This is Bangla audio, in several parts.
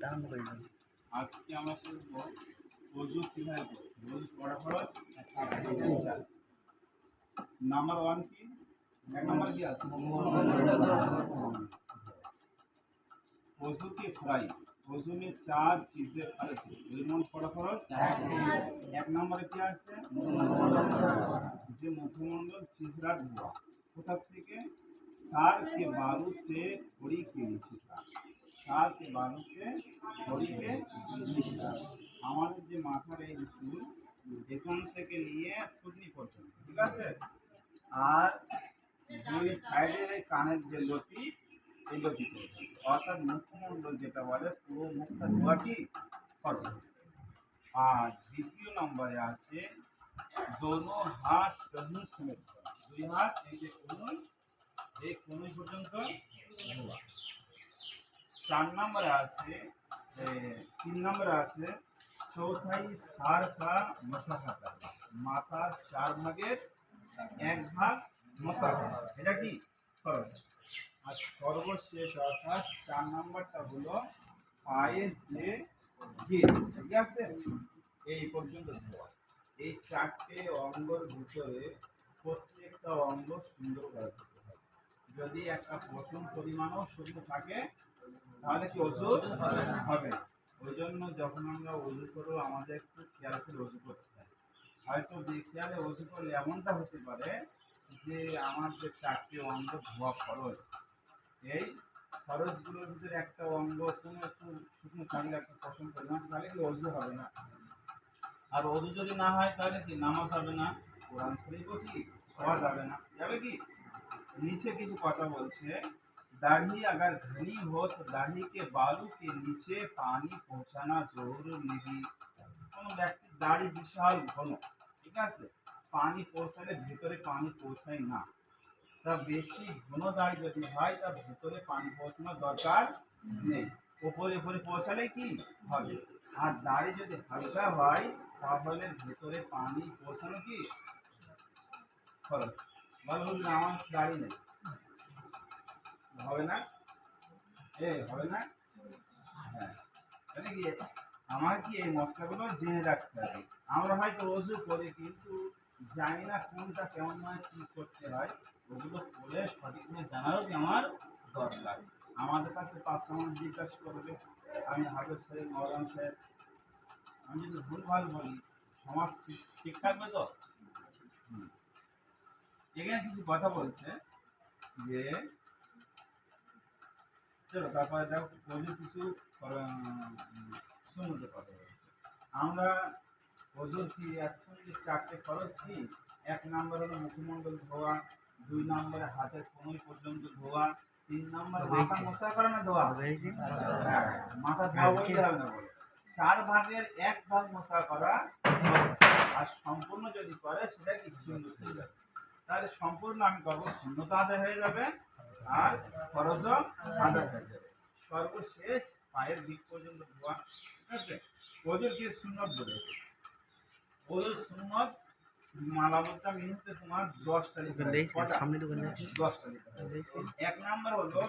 আজকে আমরা শিখব অজু কিভাবে করতে অজু পড়া খরচ নাম্বার ওয়ান কি এক নাম্বার কি আছে वजू के फ्राइज वजू में चार चीजें फर्ज है লিমন পড়া খরচ এক নম্বরে কি আছে যে মুখমণ্ডল চেহারা ধোয়া কোথা থেকে सार के बालू से थोड़ी के সাত এবং হচ্ছে শরীরে নিষ্ঠা আমাদের যে মাথার এই চুল এখান থেকে নিয়ে সুতনি পর্যন্ত ঠিক আছে আর দুই সাইডের এই কানের যে লতি এই লতি অর্থাৎ মুখমণ্ডল যেটা বলে পুরো মুখটা ধোয়া কি খরচ আর দ্বিতীয় নম্বরে আছে দোনো হাত কনুই সমেত দুই হাত এই যে কনুই এই কনুই পর্যন্ত ধোয়া চার নম্বরে আছে তিন নম্বরে আছে, চৌথাই সার কা মশাহা করা মাথার চার ভাগের এক ভাগ মশাহা এটা কি? আর সর্বশেষ অর্থাৎ চার নম্বরটা হলো পায়ের যে ঠিক আছে? এই পর্যন্ত এই চারটে অঙ্গর ভিতরে প্রত্যেকটা অঙ্গ সুন্দর করে যদি একটা পশম পরিমাণও শুকনো থাকে তাহলে কি ওষুধ? হবে। ওই জন্য যখন আমরা ওষুধ করব, আমাদের একটু খেয়াল করে ওষুধ করতে হয়। হয়তো বেখেয়ালে ওষুধ করলে এমনটা হতে পারে যে আমার যে চারটি অঙ্গ ধোয়া খরচ, এই খরচগুলোর ভিতরে একটা অঙ্গ কোনো একটু শুকনো থাকলে, একটা পছন্দ না তাহলে কি ওষুধ হবে না। আর ওষু যদি না হয়, তাহলে কি নামাজ হবে না? কোরআন শরীফও কি? সহজ যাবে না। যাবে কি? নিচে কিছু কথা বলছে। दाढ़ी अगर घनी हो तो दाढ़ी के बालू के नीचे पानी पहुंचाना जरूर नहीं কোনো ব্যক্তির দাড়ি বিশাল ঘন ঠিক আছে পানি পৌঁছালে ভেতরে পানি পৌঁছায় না তা বেশি ঘন দাড়ি যদি হয় তা ভেতরে পানি পৌঁছানোর দরকার নেই ওপরে উপরে পৌঁছালে কি হবে আর দাড়ি যদি হালকা হয় তাহলে ভেতরে পানি পৌঁছানো কি খরচ বলুন না আমার দাড়ি নেই হবে না? এ, হবে না? হ্যাঁ। তাহলে কি আমার কি এই মশলাগুলো জেনে রাখতে হবে? আমরা হয়তো ওজু করি, কিন্তু জানি না কোনটা কেমন হয়, কী করতে হয়। ওগুলো করে সঠিকভাবে জানারও কি আমার দরকার? আমাদের কাছে পাঁচটা মানুষ জিজ্ঞাসা করবে। আমি হাফেজ সাহেব, মৌলান সাহেব। আমি যদি ভুলভাল বলি, সমাজ ঠিক থাকবে তো? এখানে কিছু কথা বলছে যে তারপরে দেখো ওজু কিছু শুনতে কথা আমরা ওজুর কি একসঙ্গে চারটে খরচ কি? এক নম্বর হলো মুখমণ্ডল ধোয়া দুই নম্বরে হাতের কোনোই পর্যন্ত ধোয়া তিন নম্বর মাথা মশা করে না ধোয়া? হ্যাঁ, মাথা ধোয়া বলতে হবে না বলে। চার ভাগের এক ভাগ মশা করা আর সম্পূর্ণ যদি করে সেটা কি শূন্য হয়ে যাবে? তাহলে সম্পূর্ণ আমি করব শূন্যতা আদায় হয়ে যাবে আর খরচও আদায় হয়ে যাবে। সর্বশেষ পায়ের দিক পর্যন্ত ধোয়া ঠিক আছে? ওদের কি শূন্যত বলেছে? ওদের শূন্যত মালামতটা মিনিটে তোমার দশটা তারিখ এক নাম্বার হলো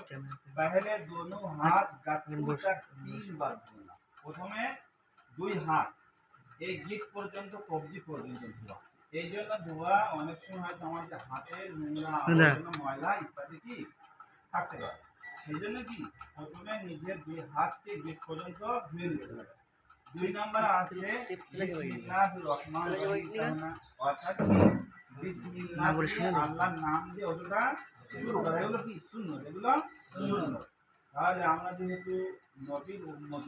বাহেলে দোনো হাত গাঁথুটা তিনবার ধোয়া। প্রথমে দুই হাত এই গিট পর্যন্ত কবজি পর্যন্ত ধোয়া। এই জন্য ধোয়া অনেক সময় হয়তো আমাদের নোংরা ময়লা ইত্যাদি কি থাকতে পারে। সেই জন্য কি প্রথমে নিজের দুই হাতকে গিট পর্যন্ত ধুয়ে নিতে হবে। দুই নম্বর আছে অর্থাৎ আল্লাহর নাম দিয়ে ওটা শুরু করা। এগুলো কি? শূন্য এগুলো শূন্য তাহলে আমরা যেহেতু নবীর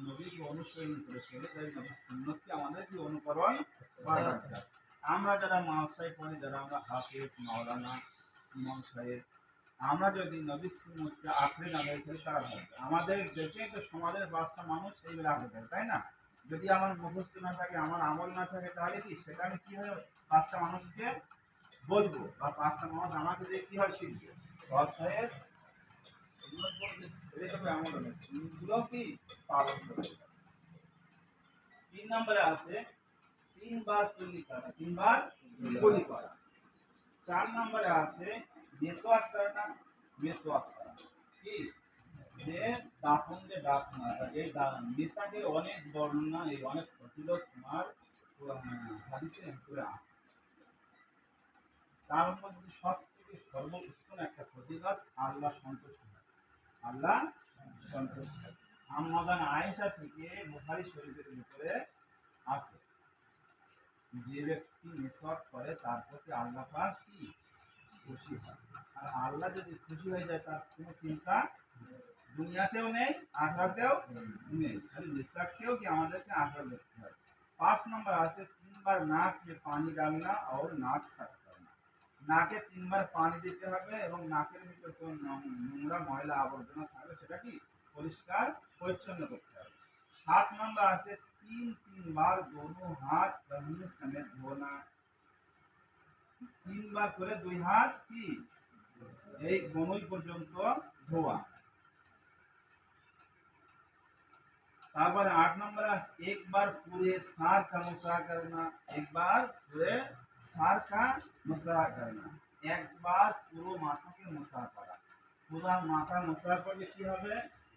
নবীকে অনুসরণ করে চলে তাই নবীর সুন্নতকে আমাদের কি অনুকরণ করা দরকার। আমরা যারা মাসাই পড়ি, যারা আমরা হাফেজ, মাওলানা, ইমাম সাহেব, আমরা যদি নবীর সুন্নতকে আঁকড়ে না ধরে ফেলি তারা হবে আমাদের দেশে তো সমাজের বাচ্চা মানুষ এইগুলো আঁকড়ে থাকে তাই না? যদি আমার মুখস্থ না থাকে, আমার আমল না থাকে, তাহলে কি? সেটা আমি কী হয় পাঁচটা মানুষকে বলব? বা পাঁচটা মানুষ আমাকে দিয়ে কী হয় শিখবে অর্থাৎ এমন কি? পালন করবে তিন নম্বরে আছে তিনবার কুলি করা, তিনবার করা। চার নম্বরে আছে মেসওয়াক করা মেসওয়াক করা। কি? যে দাফন যে এই মিসাকে অনেক বর্ণনা, এই অনেক ফসিলত তোমার হাদিসে করে আছে। তার মধ্যে সব থেকে সর্বোত্তম একটা ফসিলত আল্লাহ সন্তুষ্ট হয়। আল্লাহ সন্তুষ্ট হয়। আয়েশা থেকে বুখারী শরীফের ভিতরে আছে। যে ব্যক্তি মিসওয়াক করে তার প্রতি আল্লাহ পাক কি খুশি হয় আর আল্লাহ যদি খুশি হয়ে যায় তার কোনো চিন্তা দুনিয়াতেও নেই আখরাতেও নেই খালি মিসওয়াককেও কি আমাদেরকে আখরাত দেখতে হয় पाँच नंबर আছে তিনবার নাক में পানি ডালনা और নাক সাফ করনা নাকে তিনবার পানি দিতে হবে এবং নাকের ভিতর কোন নোংরা ময়লা আবর্জনা থাকলে সেটা কি পরিষ্কার পরিচ্ছন্ন করতে হবে সাত নম্বর আছে তিন তিনবার দোনো হাত রহনে সমেত ধোনা তিনবার করে দুই হাত কি এই গনুই পর্যন্ত ধোয়া তারপরে আট নম্বর আছে एक बार पूरे सार का मुसा करना एक बार पूरे सार का मुसा करना একবার পুরো মাথাকে মুসা করা পুরো মাথা মুসা করলে কি হবে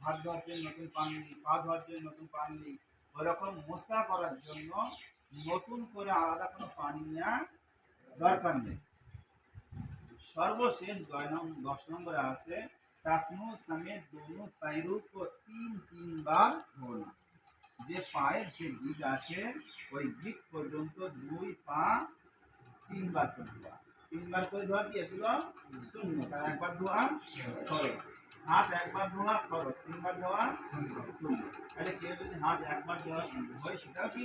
ভাত ধোয়ার জন্য নতুন পানি পা ধোয়ার জন্য নতুন পানি ওরকম মশলা করার জন্য নতুন করে আলাদা কোনো পানি নেওয়া দরকার নেই। সর্বশেষ দশ নম্বরে আছে, তাকনু সামেত দোনো পায়রু তিন তিনবার ধোনা। যে পায়ের যে গিট আছে, ওই গিট পর্যন্ত দুই পা তিনবার করে ধোয়া। তিনবার করে ধোয়া কি? এগুলো শূন্য। তার একবার ধোয়া খরচ হাত একবার ধোয়া খরচ তিনবার ধোয়া শূন্য তাহলে কেউ যদি হাত একবার ধোয়া হয় সেটাও কি